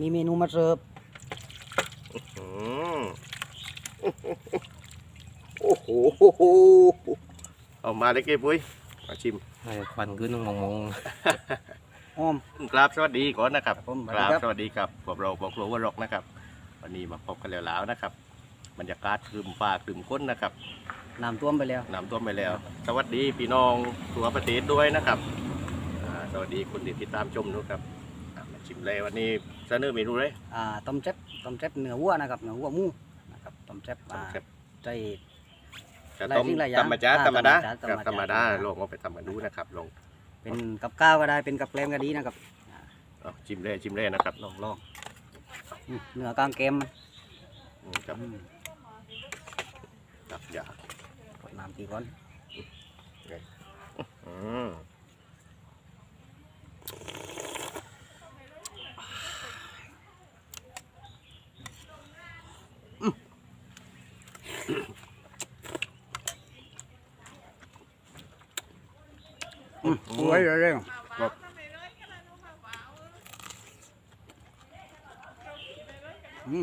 มีเมนูมาเสิร์ฟอืมโอ้โหเอามาเลยเก้ปุ้ยมาชิมไอ้ควันขึ้นมองมองอ้อมกราบสวัสดีก่อนนะครับครับผมกราบสสวัวัสสดีดีครับพวกเราบอกครัวว่าร็อกนะครับ วันนี้มาพบกันแล้วแล้วนะครับบรรยากาศครึมฟ้าครึมค้นนะครับน้ำท่วมไปแล้วน้ำท่วมไปแล้ว สวัสดีพี่น้องทั่วประเทศด้วยนะครับอ่าสวัสดีคุณที่ติดตามชมนะครับอ่ามา ชิมเลยวันนี้เสนอเมนูเลยอ่าต้มแซ่บต้มแซ่บเนื้อวัวนะครับเนื้อวัวหมูนะครับต้มแซ่บอ่าครับใจ จะหลายต้มสิ่งหลายอย่างธรรมดาอ่าธรรมดาธรรมดา ครับธรรมดาธรรมดาลองเอาไปทำกันดูนะครับลองเป็นกับข้าวก็ได้เป็นกับแกล้มก็ดีนะครับเอาชิมเลยชิมเลยนะครับลองลองอืมเนื้อกลางเกมอืมครับอืมครับอย่า กดน้ำตีก่อนอืม สวยเลยเลย ครับ อื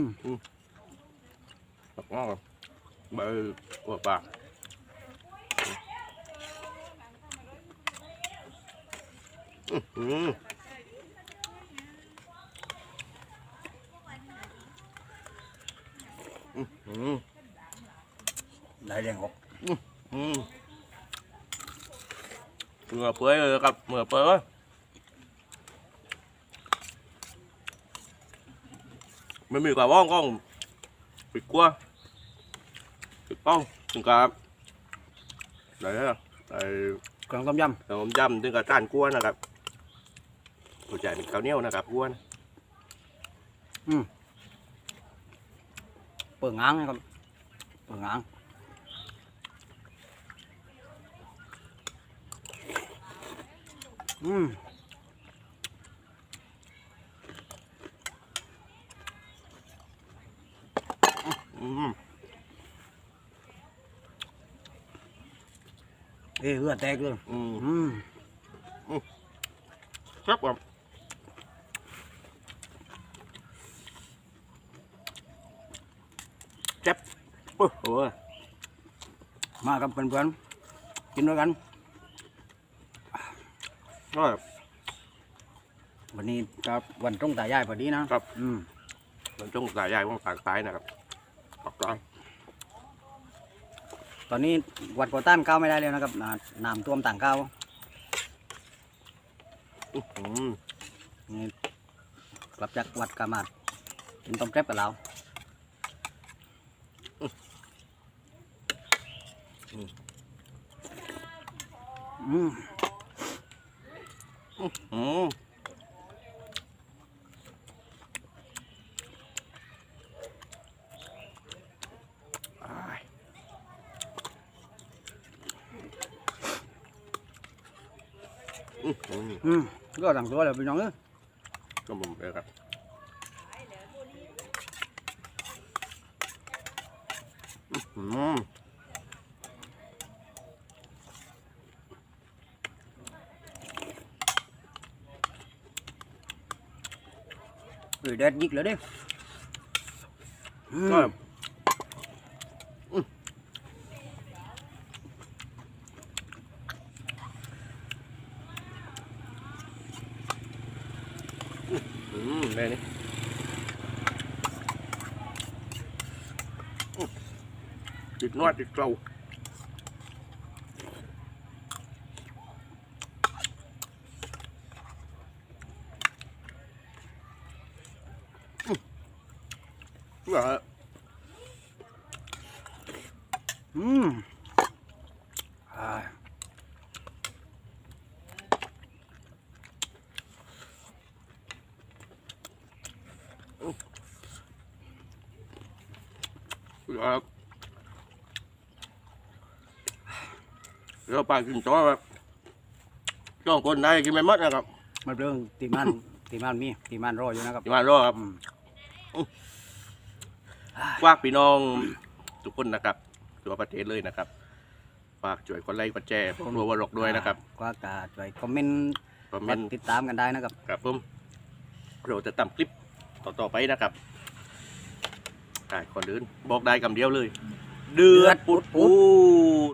ม Bật ngon bự bột bạc Ừ, ừ. Ừ, ừ, ได้แรงออก ừ. Mưa bưởi rồi gặp mưa bưởi ơi. Mình mì quả bông con vịt cua vịt bông ถึงกับไหนอะไอ้เครื่องต้มยขนมยำถึงกับจานกลัวนะครับหัวใจเป็นข้าวเหนียวนะครับกลัวนะำเปิดง้างนะครับเปิดง้าง อืมอืมเอ้ยเลือดแตกเลยอืม อืมครับผมเจ็บโอ้โหมากับเพื่อนๆกินด้วยกันก็วันนี้ครับวันตรงตายายพอดีนะครับ อืมมันต้องสายใหญ่ของปากซ้ายนะครับปากกลางตอนนี้วัดโกต้านเข้าไม่ได้แล้วนะครับน้ำน้ำท่วมต่างเข้าอื้อหือนี่กลับจากวัดกามาดกินต้มแซ่บกับเราอืม อืมอ้ายอื้อหืออืมก็ต่างตั วเลยพี่น้องเอ้ยก็มุ มเลยครับอืมก็อืมได้นี่อื้อติดนวดติดเกลาเหราครับเดี๋ยวปกินจ้อครับจ้องคนได้กินไม่หมดนะครับมาเรื่องตีมันตีมันมีตีมันรออยู่นะครับที่มารอครับ ฝากพี่น้องทุกคนนะครับทั่วประเทศเลยนะครับ ฝากช่วยกดไลค์กดแชร์พวกรัววรกด้วยนะครับก็กาช่วยคอมเมนต์คอมเมกดนต์ติดตามกันได้นะครับครับผมเราจะทำคลิปต่อๆไปนะครับได้คนอื่นบอกได้คำเดียวเลย เดือดปุดปูด